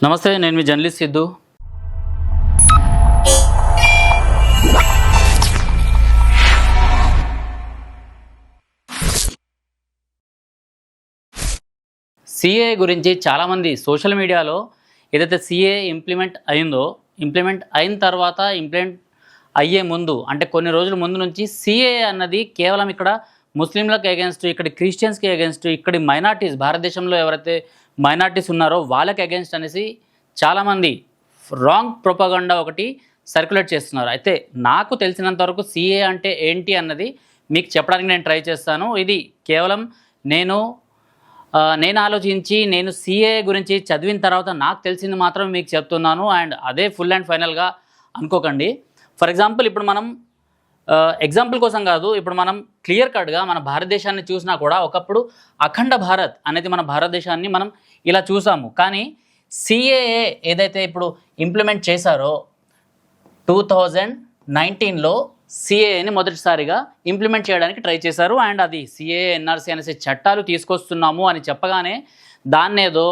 నమస్తే నేను మీ journalist Siddhu. CA గురించి చాలామంది సోషల్ మీడియాలో ఏదైతే సిఏ ఇంప్లిమెంట్ అయిందో ఇంప్లిమెంట్ అయిన తర్వాత ఇంప్లిమెంట్ అయ్యే ముందు అంటే కొన్ని రోజుల ముందు నుంచి సిఏ అన్నది కేవలం ఇక్కడ ముస్లింలకు అగేన్స్ట్ ఇక్కడ క్రిస్టియన్స్కి అగేన్స్ట్ ఇక్కడి మైనార్టీస్ భారతదేశంలో ఎవరైతే మైనార్టీస్ ఉన్నారో వాళ్ళకి అగెన్స్ట్ అనేసి చాలామంది రాంగ్ ప్రొపగండా ఒకటి సర్క్యులేట్ చేస్తున్నారు. అయితే నాకు తెలిసినంత వరకు సిఏ అంటే ఏంటి అన్నది మీకు చెప్పడానికి నేను ట్రై చేస్తాను. ఇది కేవలం నేను నేను ఆలోచించి నేను సిఏ గురించి చదివిన తర్వాత నాకు తెలిసింది మాత్రం మీకు చెప్తున్నాను. అండ్ అదే ఫుల్ అండ్ ఫైనల్గా అనుకోకండి. ఫర్ ఎగ్జాంపుల్ ఇప్పుడు మనం ఎగ్జాంపుల్ కోసం కాదు ఇప్పుడు మనం క్లియర్ కట్గా మన భారతదేశాన్ని చూసినా కూడా ఒకప్పుడు అఖండ భారత్ అనేది మన భారతదేశాన్ని మనం ఇలా చూసాము. కానీ సిఏఏ ఏదైతే ఇప్పుడు ఇంప్లిమెంట్ చేశారో టూ థౌజండ్ నైన్టీన్లో సిఏఏని మొదటిసారిగా ఇంప్లిమెంట్ చేయడానికి ట్రై చేశారు. అండ్ అది సిఏఏ ఎన్ఆర్సీ అనేసి చట్టాలు తీసుకొస్తున్నాము అని చెప్పగానే దాన్నేదో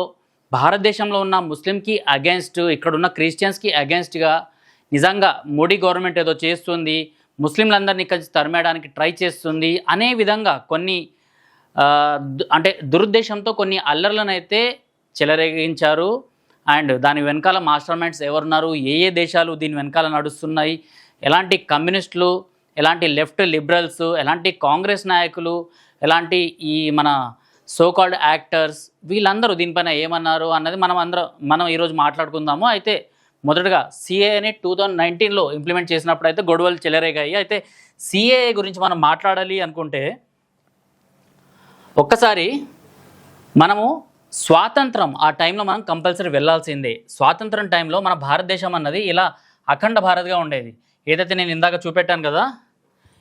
భారతదేశంలో ఉన్న ముస్లింకి అగేన్స్ట్ ఇక్కడున్న క్రిస్టియన్స్కి అగేన్స్ట్గా నిజంగా మోడీ గవర్నమెంట్ ఏదో చేస్తుంది ముస్లింలందరినీ ఇక్కడి నుంచి తరిమేయడానికి ట్రై చేస్తుంది. అనే విధంగా కొన్ని అంటే దురుద్దేశంతో కొన్ని అల్లర్లను అయితే చెలరేగించారు. అండ్ దాని వెనకాల మాస్టర్ మైండ్స్ ఎవరున్నారు? ఏ ఏ దేశాలు దీని వెనకాల నడుస్తున్నాయి? ఎలాంటి కమ్యూనిస్టులు ఎలాంటి లెఫ్ట్ లిబరల్స్ ఎలాంటి కాంగ్రెస్ నాయకులు ఎలాంటి ఈ మన సోకాల్డ్ యాక్టర్స్ వీళ్ళందరూ దీనిపైన ఏమన్నారు అన్నది మనం అందరం మనం ఈరోజు మాట్లాడుకుందాము. అయితే మొదటగా సిఏని టూ థౌజండ్ నైన్టీన్లో ఇంప్లిమెంట్ చేసినప్పుడు అయితే గొడవలు చెలరేగాయి. అయితే సిఏఏ గురించి మనం మాట్లాడాలి అనుకుంటే ఒక్కసారి మనము స్వాతంత్రం ఆ టైంలో మనం కంపల్సరీ వెళ్ళాల్సిందే. స్వాతంత్రం టైంలో మన భారతదేశం అన్నది ఇలా అఖండ భారత్గా ఉండేది. ఏదైతే నేను ఇందాక చూపెట్టాను కదా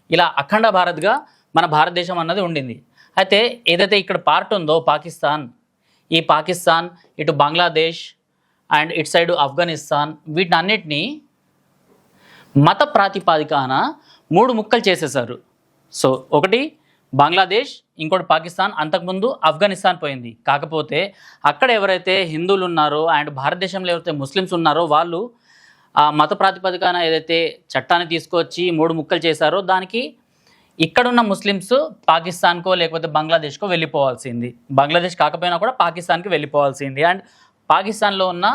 ఇలా అఖండ భారత్గా మన భారతదేశం అన్నది ఉండింది. అయితే ఏదైతే ఇక్కడ పార్ట్ ఉందో పాకిస్తాన్ ఈ పాకిస్తాన్ ఇటు బంగ్లాదేశ్ అండ్ ఇటు సైడ్ ఆఫ్ఘనిస్తాన్ వీటిని మత ప్రాతిపాదికాన మూడు ముక్కలు చేసేసారు సో ఒకటి బంగ్లాదేశ్ ఇంకోటి పాకిస్తాన్ అంతకుముందు ఆఫ్ఘనిస్తాన్ పోయింది. కాకపోతే అక్కడ ఎవరైతే హిందువులు ఉన్నారో అండ్ భారతదేశంలో ఎవరైతే ముస్లిమ్స్ ఉన్నారో వాళ్ళు ఆ మత ప్రాతిపదికన ఏదైతే చట్టాన్ని తీసుకొచ్చి మూడు ముక్కలు చేశారో దానికి ఇక్కడున్న ముస్లిమ్స్ పాకిస్తాన్కో లేకపోతే బంగ్లాదేశ్కో వెళ్ళిపోవాల్సింది. బంగ్లాదేశ్ కాకపోయినా కూడా పాకిస్తాన్కి వెళ్ళిపోవాల్సింది. అండ్ పాకిస్తాన్లో ఉన్న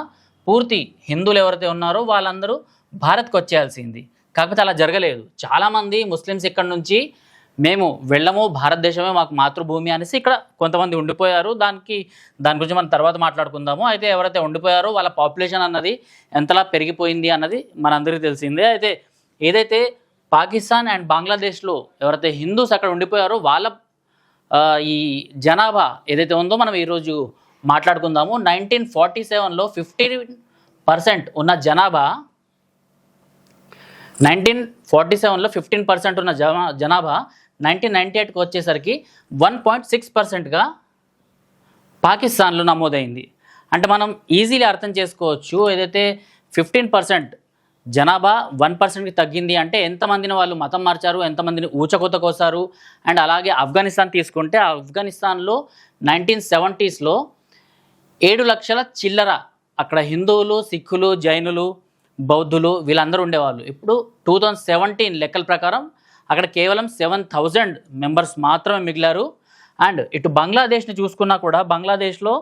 పూర్తి హిందువులు ఎవరైతే ఉన్నారో వాళ్ళందరూ భారత్కి వచ్చేయాల్సింది. కాకపోతే అలా జరగలేదు. చాలామంది ముస్లిమ్స్ ఇక్కడ నుంచి మేము వెళ్ళము భారతదేశమే మాకు మాతృభూమి అనేసి ఇక్కడ కొంతమంది ఉండిపోయారు. దానికి దాని గురించి మనం తర్వాత మాట్లాడుకుందాము. అయితే ఎవరైతే ఉండిపోయారో వాళ్ళ పాపులేషన్ అన్నది ఎంతలా పెరిగిపోయింది అన్నది మనందరికీ తెలిసిందే. అయితే ఏదైతే పాకిస్తాన్ అండ్ బంగ్లాదేశ్లో ఎవరైతే హిందూస్ అక్కడ ఉండిపోయారో వాళ్ళ ఈ జనాభా ఏదైతే ఉందో మనం ఈరోజు మాట్లాడుకుందాము. నైన్టీన్ ఫార్టీ సెవెన్లో ఫిఫ్టీ పర్సెంట్ ఉన్న జనాభా నైన్టీన్ ఫార్టీ సెవెన్లో ఫిఫ్టీన్ పర్సెంట్ ఉన్న జనా జనాభా నైన్టీన్ నైంటీ ఎయిట్కి వచ్చేసరికి వన్ పాయింట్ సిక్స్ పర్సెంట్గా పాకిస్తాన్లో నమోదైంది. అంటే మనం ఈజీలీ అర్థం చేసుకోవచ్చు ఏదైతే ఫిఫ్టీన్ పర్సెంట్ జనాభా వన్ పర్సెంట్కి తగ్గింది అంటే ఎంతమందిని వాళ్ళు మతం మార్చారు ఎంతమందిని ఊచకొత కోసారు అండ్ అలాగే ఆఫ్ఘనిస్తాన్ తీసుకుంటే ఆఫ్ఘనిస్తాన్లో నైన్టీన్ సెవెంటీస్లో ఏడు లక్షల చిల్లర. అక్కడ హిందువులు సిక్కులు జైనులు బౌద్ధులు వీళ్ళందరూ ఉండేవాళ్ళు. ఇప్పుడు టూ థౌజండ్ సెవెంటీన్ లెక్కల ప్రకారం అక్కడ కేవలం సెవెన్ థౌజండ్ మెంబర్స్ మాత్రమే మిగిలారు. అండ్ ఇటు బంగ్లాదేశ్ని చూసుకున్నా కూడా బంగ్లాదేశ్లో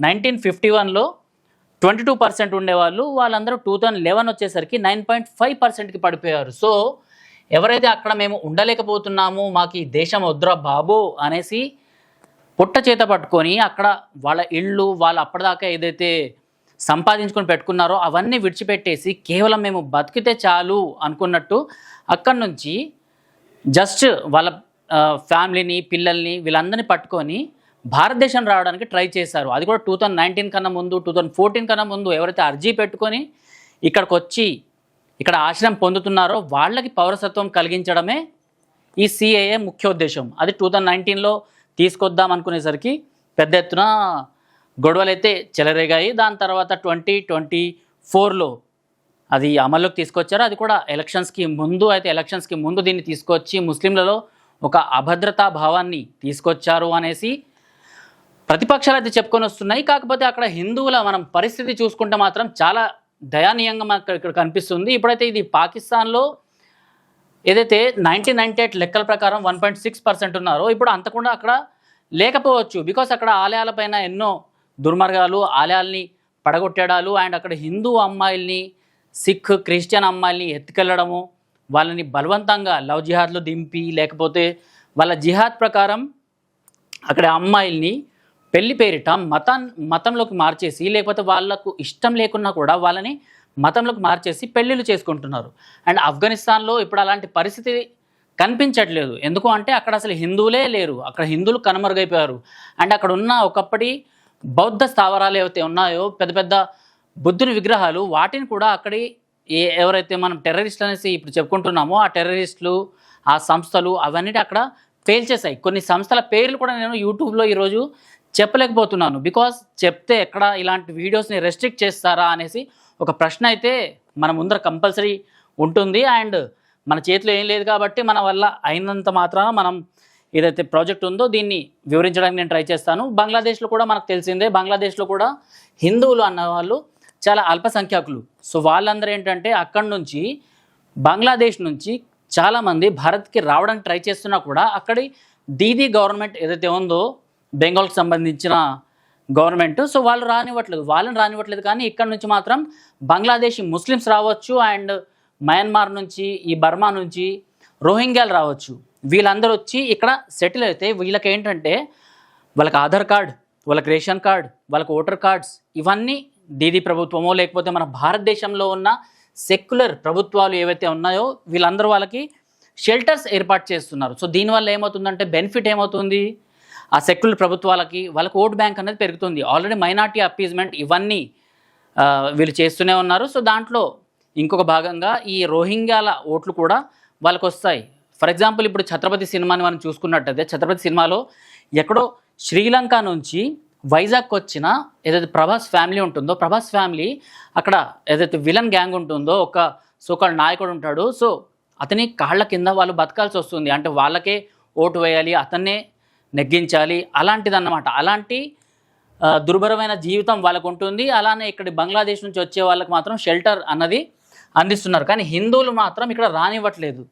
నైన్టీన్ ఫిఫ్టీ వన్లో ట్వంటీ టూ పర్సెంట్ ఉండేవాళ్ళు. వాళ్ళందరూ టూ థౌజండ్ లెవెన్ వచ్చేసరికి నైన్ పాయింట్ ఫైవ్ పర్సెంట్కి పడిపోయారు. సో ఎవరైతే అక్కడ మేము ఉండలేకపోతున్నాము మాకు ఈ దేశం వద్దురా బాబు అనేసి పుట్ట చేత పట్టుకొని అక్కడ వాళ్ళ ఇళ్ళు వాళ్ళు అప్పటిదాకా ఏదైతే సంపాదించుకొని పెట్టుకున్నారో అవన్నీ విడిచిపెట్టేసి కేవలం మేము బతికితే చాలు అనుకున్నట్టు అక్కడి నుంచి జస్ట్ వాళ్ళ ఫ్యామిలీని పిల్లల్ని వీళ్ళందరినీ పట్టుకొని భారతదేశం రావడానికి ట్రై చేశారు. అది కూడా టూ థౌజండ్ నైన్టీన్ కన్నా ముందు టూ థౌజండ్ ఫోర్టీన్ కన్నా ముందు ఎవరైతే అర్జీ పెట్టుకొని ఇక్కడికి వచ్చి ఇక్కడ ఆశ్రయం పొందుతున్నారో వాళ్ళకి పౌరసత్వం కలిగించడమే ఈ సిఏఏ ముఖ్య ఉద్దేశం. అది టూ థౌజండ్ నైన్టీన్లో తీసుకొద్దాం అనుకునేసరికి పెద్ద ఎత్తున గొడవలు అయితే చెలరేగాయి. దాని తర్వాత ట్వంటీ ట్వంటీ ఫోర్లో అది అమల్లోకి తీసుకొచ్చారు. అది కూడా ఎలక్షన్స్కి ముందు అయితే ఎలక్షన్స్కి ముందు దీన్ని తీసుకొచ్చి ముస్లింలలో ఒక అభద్రతా భావాన్ని తీసుకొచ్చారు అనేసి ప్రతిపక్షాలు అయితే చెప్పుకొని వస్తున్నాయి. కాకపోతే అక్కడ హిందువుల మనం పరిస్థితి చూసుకుంటే మాత్రం చాలా దయానీయంగా మనకు ఇక్కడ కనిపిస్తుంది. ఇప్పుడైతే ఇది పాకిస్తాన్లో ఏదైతే నైన్టీన్ నైన్టీ ఎయిట్ లెక్కల ప్రకారం వన్ పాయింట్ సిక్స్ పర్సెంట్ ఉన్నారో ఇప్పుడు అంతకుండా అక్కడ లేకపోవచ్చు. బికాస్ అక్కడ ఆలయాలపైన ఎన్నో దుర్మార్గాలు ఆలయాల్ని పడగొట్టడాలు అండ్ అక్కడ హిందూ అమ్మాయిల్ని సిక్ క్రిస్టియన్ అమ్మాయిల్ని ఎత్తుకెళ్ళడము వాళ్ళని బలవంతంగా లవ్ జిహాద్లో దింపి లేకపోతే వాళ్ళ జిహాద్ ప్రకారం అక్కడ అమ్మాయిల్ని పెళ్ళి పేరిట మతం మతంలోకి మార్చేసి లేకపోతే వాళ్ళకు ఇష్టం లేకున్నా కూడా వాళ్ళని మతంలోకి మార్చేసి పెళ్ళిళ్ళు చేసుకుంటున్నారు. అండ్ ఆఫ్ఘనిస్తాన్లో ఇప్పుడు అలాంటి పరిస్థితి కనిపించట్లేదు. ఎందుకు అంటే అక్కడ అసలు హిందువులే లేరు. అక్కడ హిందువులు కనుమరుగైపోయారు. అండ్ అక్కడ ఉన్న ఒకప్పటి బౌద్ధ స్థావరాలు ఏవైతే ఉన్నాయో పెద్ద పెద్ద బుద్ధుని విగ్రహాలు వాటిని కూడా అక్కడి ఏ ఎవరైతే మనం టెర్రరిస్టులు అనేసి ఇప్పుడు చెప్పుకుంటున్నామో ఆ టెర్రరిస్టులు ఆ సంస్థలు అవన్నీ అక్కడ పేల్చేశాయి కొన్ని సంస్థల పేర్లు కూడా నేను యూట్యూబ్లో ఈరోజు చెప్పలేకపోతున్నాను. బికాస్ చెప్తే ఎక్కడ ఇలాంటి వీడియోస్ని రెస్ట్రిక్ట్ చేస్తారా అనేసి ఒక ప్రశ్న అయితే మన ముందర కంపల్సరీ ఉంటుంది. అండ్ మన చేతిలో ఏం లేదు కాబట్టి మన వల్ల అయినంత మాత్రాన మనం ఏదైతే ప్రాజెక్ట్ ఉందో దీన్ని వివరించడానికి నేను ట్రై చేస్తాను. బంగ్లాదేశ్లో కూడా మనకు తెలిసిందే. బంగ్లాదేశ్లో కూడా హిందువులు అన్న వాళ్ళు చాలా అల్పసంఖ్యాకులు. సో వాళ్ళందరూ ఏంటంటే అక్కడి నుంచి బంగ్లాదేశ్ నుంచి చాలామంది భారత్కి రావడానికి ట్రై చేస్తున్నా కూడా అక్కడి దీదీ గవర్నమెంట్ ఏదైతే ఉందో బెంగాల్కి సంబంధించిన గవర్నమెంట్ సో వాళ్ళు రానివ్వట్లేదు. వాళ్ళని రానివ్వట్లేదు కానీ ఇక్కడ నుంచి మాత్రం బంగ్లాదేశ్ ముస్లిమ్స్ రావచ్చు అండ్ మయన్మార్ నుంచి ఈ బర్మా నుంచి రోహింగ్యాలు రావచ్చు. వీళ్ళందరూ వచ్చి ఇక్కడ సెటిల్ అయితే వీళ్ళకి ఏంటంటే వాళ్ళకి ఆధార్ కార్డ్ వాళ్ళకి రేషన్ కార్డ్ వాళ్ళకి ఓటర్ కార్డ్స్ ఇవన్నీ దీదీ ప్రభుత్వమో లేకపోతే మన భారతదేశంలో ఉన్న సెక్యులర్ ప్రభుత్వాలు ఏవైతే ఉన్నాయో వీళ్ళందరూ వాళ్ళకి షెల్టర్స్ ఏర్పాటు చేస్తున్నారు. సో దీనివల్ల ఏమవుతుందంటే బెనిఫిట్ ఏమవుతుంది? ఆ సెక్యులర్ ప్రభుత్వాలకి వాళ్ళకి ఓట్ బ్యాంక్ అనేది పెరుగుతుంది. ఆల్రెడీ మైనార్టీ అప్పీజ్మెంట్ ఇవన్నీ వీళ్ళు చేస్తూనే ఉన్నారు. సో దాంట్లో ఇంకొక భాగంగా ఈ రోహింగ్యాల ఓట్లు కూడా వాళ్ళకు వస్తాయి ఫర్ ఎగ్జాంపుల్ ఇప్పుడు ఛత్రపతి సినిమాని మనం చూసుకున్నట్టయితే ఛత్రపతి సినిమాలో ఎక్కడో శ్రీలంక నుంచి వైజాగ్కి వచ్చిన ఏదైతే ప్రభాస్ ఫ్యామిలీ ఉంటుందో ప్రభాస్ ఫ్యామిలీ అక్కడ ఏదైతే విలన్ గ్యాంగ్ ఉంటుందో ఒక సోకాల్ నాయకుడు ఉంటాడు. సో అతని కాళ్ళ కింద వాళ్ళు బతకాల్సి వస్తుంది. అంటే వాళ్ళకే ఓటు వేయాలి అతన్నే నెగ్గించాలి అలాంటిదన్నమాట. అలాంటి దుర్భరమైన జీవితం వాళ్ళకు ఉంటుంది. అలానే ఇక్కడ బంగ్లాదేశ్ నుంచి వచ్చే వాళ్ళకి మాత్రం షెల్టర్ అన్నది అందిస్తున్నారు. కానీ హిందువులు మాత్రం ఇక్కడ రానివ్వట్లేదు.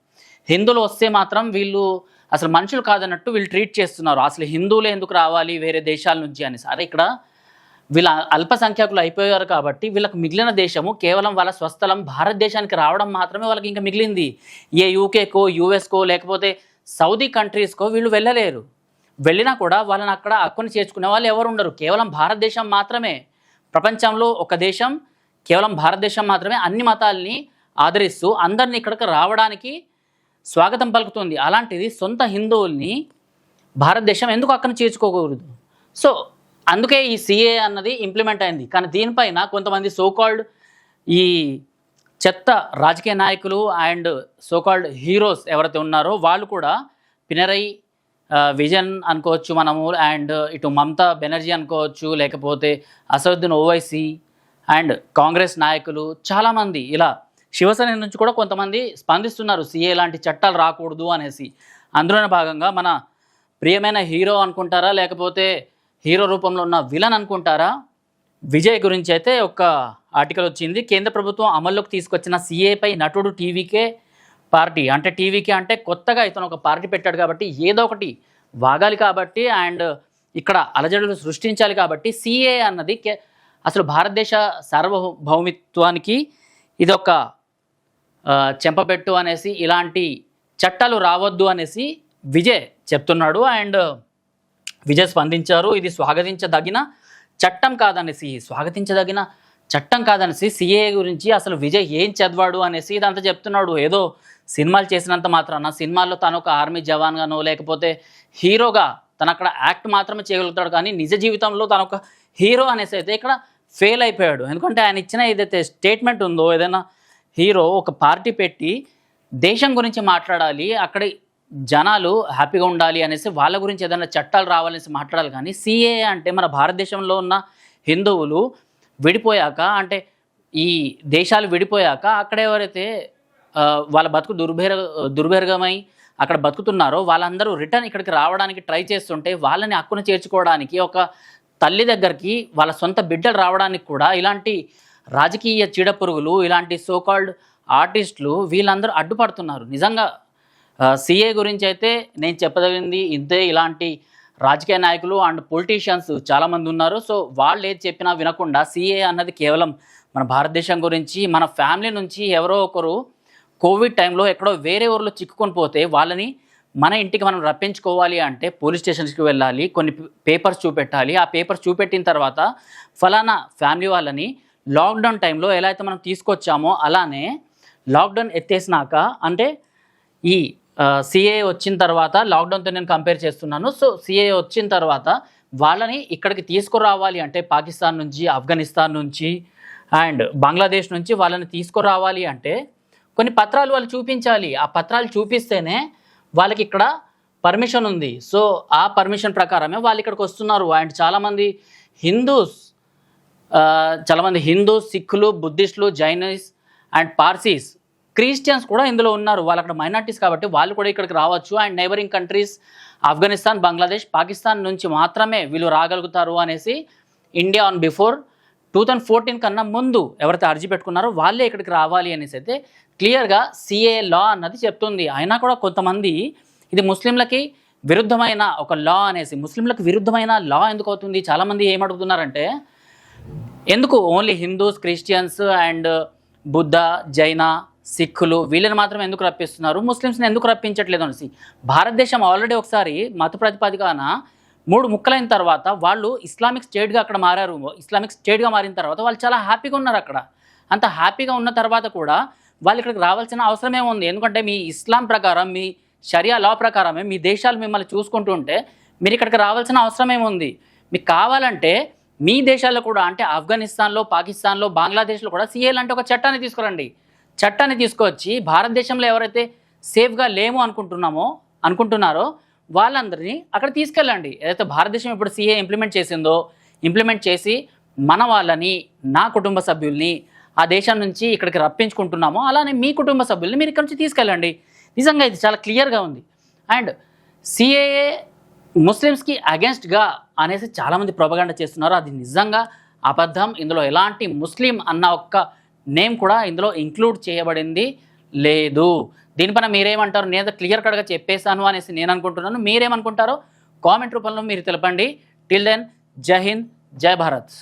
హిందువులు వస్తే మాత్రం వీళ్ళు అసలు మనుషులు కాదన్నట్టు వీళ్ళు ట్రీట్ చేస్తున్నారు. అసలు హిందువులే ఎందుకు రావాలి వేరే దేశాల నుంచి అని సరే ఇక్కడ వీళ్ళ అల్పసంఖ్యాకులు అయిపోయారు కాబట్టి వీళ్ళకి మిగిలిన దేశము కేవలం వాళ్ళ స్వస్థలం భారతదేశానికి రావడం మాత్రమే వాళ్ళకి ఇంకా మిగిలింది. ఏ యూకేకో యూఎస్కో లేకపోతే సౌదీ కంట్రీస్కో వీళ్ళు వెళ్ళలేరు. వెళ్ళినా కూడా వాళ్ళని అక్కడ అక్కుని చేర్చుకునే వాళ్ళు ఎవరు ఉండరు. కేవలం భారతదేశం మాత్రమే ప్రపంచంలో ఒక దేశం కేవలం భారతదేశం మాత్రమే అన్ని మతాల్ని ఆదరిస్తూ అందరిని ఇక్కడికి రావడానికి స్వాగతం పలుకుతుంది. అలాంటిది సొంత హిందువుల్ని భారతదేశం ఎందుకు అక్కడ చేర్చుకోకూడదు? సో అందుకే ఈ సిఏ అన్నది ఇంప్లిమెంట్ అయింది. కానీ దీనిపైన కొంతమంది సోకాల్డ్ ఈ చెత్త రాజకీయ నాయకులు అండ్ సోకాల్డ్ హీరోస్ ఎవరైతే ఉన్నారో వాళ్ళు కూడా పినరై విజన్ అనుకోవచ్చు మనము అండ్ ఇటు మమతా బెనర్జీ అనుకోవచ్చు లేకపోతే అసదుద్దీన్ ఓవైసీ అండ్ కాంగ్రెస్ నాయకులు చాలామంది ఇలా శివసేన నుంచి కూడా కొంతమంది స్పందిస్తున్నారు సీఏ లాంటి చట్టాలు రాకూడదు అనేసి. అందులోనే భాగంగా మన ప్రియమైన హీరో అనుకుంటారా లేకపోతే హీరో రూపంలో ఉన్న విలన్ అనుకుంటారా? విజయ్ గురించి అయితే ఒక ఆర్టికల్ వచ్చింది. కేంద్ర ప్రభుత్వం అమల్లోకి తీసుకొచ్చిన సీఏపై నటుడు టీవీకే పార్టీ అంటే టీవీకి అంటే కొత్తగా ఇతను ఒక పార్టీ పెట్టాడు కాబట్టి ఏదో ఒకటి వాగాలి కాబట్టి అండ్ ఇక్కడ అలజడులు సృష్టించాలి కాబట్టి సిఏ అన్నది కే అసలు భారతదేశ సార్వభౌమిత్వానికి ఇది ఒక చెంపపెట్టు అనేసి ఇలాంటి చట్టాలు రావద్దు అనేసి విజయ్ చెప్తున్నాడు అండ్ విజయ్ స్పందించారు. ఇది స్వాగతించదగిన చట్టం కాదనేసి స్వాగతించదగిన చట్టం కాదనేసి సిఏ గురించి అసలు విజయ్ ఏం చదివాడు అనేసి ఇదంతా చెప్తున్నాడు. ఏదో సినిమాలు చేసినంత మాత్రాన సినిమాల్లో తను ఒక ఆర్మీ జవాన్గానో లేకపోతే హీరోగా తను అక్కడ యాక్ట్ మాత్రమే చేయగలుగుతాడు కానీ నిజ జీవితంలో తను ఒక హీరో అనేసి అయితే ఇక్కడ ఫెయిల్ అయిపోయాడు. ఎందుకంటే ఆయన ఇచ్చిన ఏదైతే స్టేట్మెంట్ ఉందో ఏదైనా హీరో ఒక పార్టీ పెట్టి దేశం గురించి మాట్లాడాలి అక్కడ జనాలు హ్యాపీగా ఉండాలి అనేసి వాళ్ళ గురించి ఏదైనా చట్టాలు రావాలనేసి మాట్లాడాలి కానీ సిఏ అంటే మన భారతదేశంలో ఉన్న హిందువులు విడిపోయాక అంటే ఈ దేశాలు విడిపోయాక అక్కడ ఎవరైతే వాళ్ళ బతుకు దుర్భేర దుర్భేరగమై అక్కడ బతుకుతున్నారో వాళ్ళందరూ రిటర్న్ ఇక్కడికి రావడానికి ట్రై చేస్తుంటే వాళ్ళని హక్కును చేర్చుకోవడానికి ఒక తల్లి దగ్గరికి వాళ్ళ సొంత బిడ్డలు రావడానికి కూడా ఇలాంటి రాజకీయ చీడపురుగులు ఇలాంటి సోకాల్డ్ ఆర్టిస్టులు వీళ్ళందరూ అడ్డుపడుతున్నారు. నిజంగా సిఏ గురించి అయితే నేను చెప్పదగింది ఇంతే ఇలాంటి రాజకీయ నాయకులు అండ్ పొలిటీషియన్స్ చాలామంది ఉన్నారు. సో వాళ్ళు ఏది చెప్పినా వినకుండా సిఏ అన్నది కేవలం మన భారతదేశం గురించి మన ఫ్యామిలీ నుంచి ఎవరో ఒకరు కోవిడ్ టైంలో ఎక్కడో వేరే ఊర్లో చిక్కుకొని పోతే వాళ్ళని మన ఇంటికి మనం రప్పించుకోవాలి అంటే పోలీస్ స్టేషన్స్కి వెళ్ళాలి కొన్ని పేపర్స్ చూపెట్టాలి. ఆ పేపర్స్ చూపెట్టిన తర్వాత ఫలానా ఫ్యామిలీ వాళ్ళని లాక్డౌన్ టైంలో ఎలా అయితే మనం తీసుకొచ్చామో అలానే లాక్డౌన్ ఎత్తేసినాక అంటే ఈ సిఏ వచ్చిన తర్వాత లాక్డౌన్తో నేను కంపేర్ చేస్తున్నాను. సో సిఏ వచ్చిన తర్వాత వాళ్ళని ఇక్కడికి తీసుకురావాలి అంటే పాకిస్తాన్ నుంచి ఆఫ్ఘనిస్తాన్ నుంచి అండ్ బంగ్లాదేశ్ నుంచి వాళ్ళని తీసుకురావాలి అంటే కొన్ని పత్రాలు వాళ్ళు చూపించాలి. ఆ పత్రాలు చూపిస్తేనే వాళ్ళకి ఇక్కడ పర్మిషన్ ఉంది. సో ఆ పర్మిషన్ ప్రకారమే వాళ్ళు ఇక్కడికి వస్తున్నారు. అండ్ చాలామంది హిందూస్ చాలామంది హిందూస్ సిక్కులు బుద్ధిస్టులు జైనీస్ అండ్ పార్సీస్ క్రిస్టియన్స్ కూడా ఇందులో ఉన్నారు. వాళ్ళు అక్కడ మైనార్టీస్ కాబట్టి వాళ్ళు కూడా ఇక్కడికి రావచ్చు. And neighbouring countries Afghanistan Bangladesh Pakistan నుంచి మాత్రమే వీళ్ళు రాగలుగుతారు అనేసి India on before two thousand fourteen కన్నా ముందు ఎవరైతే అర్జీ పెట్టుకున్నారో వాళ్ళే ఇక్కడికి రావాలి అనేసి అయితే క్లియర్గా సిఏ లా అన్నది చెప్తుంది. అయినా కూడా కొంతమంది ఇది ముస్లింలకి విరుద్ధమైన ఒక లా అనేసి ముస్లింలకు విరుద్ధమైన లా ఎందుకు అవుతుంది? చాలామంది ఏమడుగుతున్నారంటే ఎందుకు only Hindus Christians and Buddha Jaina సిక్కులు వీళ్ళని మాత్రం ఎందుకు రప్పిస్తున్నారు? ముస్లిమ్స్ని ఎందుకు రప్పించట్లేదు అనేసి. భారతదేశం ఆల్రెడీ ఒకసారి మత ప్రతిపాదికన మూడు ముక్కలైన తర్వాత వాళ్ళు ఇస్లామిక్ స్టేట్గా అక్కడ మారారు. ఇస్లామిక్ స్టేట్గా మారిన తర్వాత వాళ్ళు చాలా హ్యాపీగా ఉన్నారు అక్కడ. అంత హ్యాపీగా ఉన్న తర్వాత కూడా వాళ్ళు ఇక్కడికి రావాల్సిన అవసరమే ఉంది? ఎందుకంటే మీ ఇస్లాం ప్రకారం మీ షరియా లా ప్రకారమే మీ దేశాలు మిమ్మల్ని చూసుకుంటూ ఉంటే మీరు ఇక్కడికి రావాల్సిన అవసరమే ఉంది? మీకు కావాలంటే మీ దేశాల్లో కూడా అంటే ఆఫ్ఘనిస్తాన్లో పాకిస్తాన్లో బంగ్లాదేశ్లో కూడా సీఏ లాంటి ఒక చట్టాన్ని తీసుకురండి. చట్టాన్ని తీసుకొచ్చి భారతదేశంలో ఎవరైతే సేఫ్గా లేము అనుకుంటున్నామో అనుకుంటున్నారో వాళ్ళందరినీ అక్కడ తీసుకెళ్ళండి. ఏదైతే భారతదేశం ఇప్పుడు సీఏ ఇంప్లిమెంట్ చేసిందో ఇంప్లిమెంట్ చేసి మన వాళ్ళని నా కుటుంబ సభ్యుల్ని ఆ దేశం నుంచి ఇక్కడికి రప్పించుకుంటున్నామో అలానే మీ కుటుంబ సభ్యుల్ని మీరు ఇక్కడ నుంచి తీసుకెళ్ళండి. నిజంగా ఇది చాలా క్లియర్గా ఉంది. అండ్ సిఏఏ ముస్లిమ్స్కి అగెన్స్ట్గా అనేసి చాలామంది ప్రొపగండ చేస్తున్నారు. అది నిజంగా అబద్ధం. ఇందులో ఎలాంటి ముస్లిం అన్న ఒక్క నేమ్ కూడా ఇందులో ఇంక్లూడ్ చేయబడింది లేదు. దీనిపైన మీరేమంటారు? నేను క్లియర్ కట్గా చెప్పేశాను అనేసి నేను అనుకుంటున్నాను. మీరేమనుకుంటారో కామెంట్ రూపంలో మీరు తెలపండి. టిల్ దెన్ జై హింద్ జై భారత్.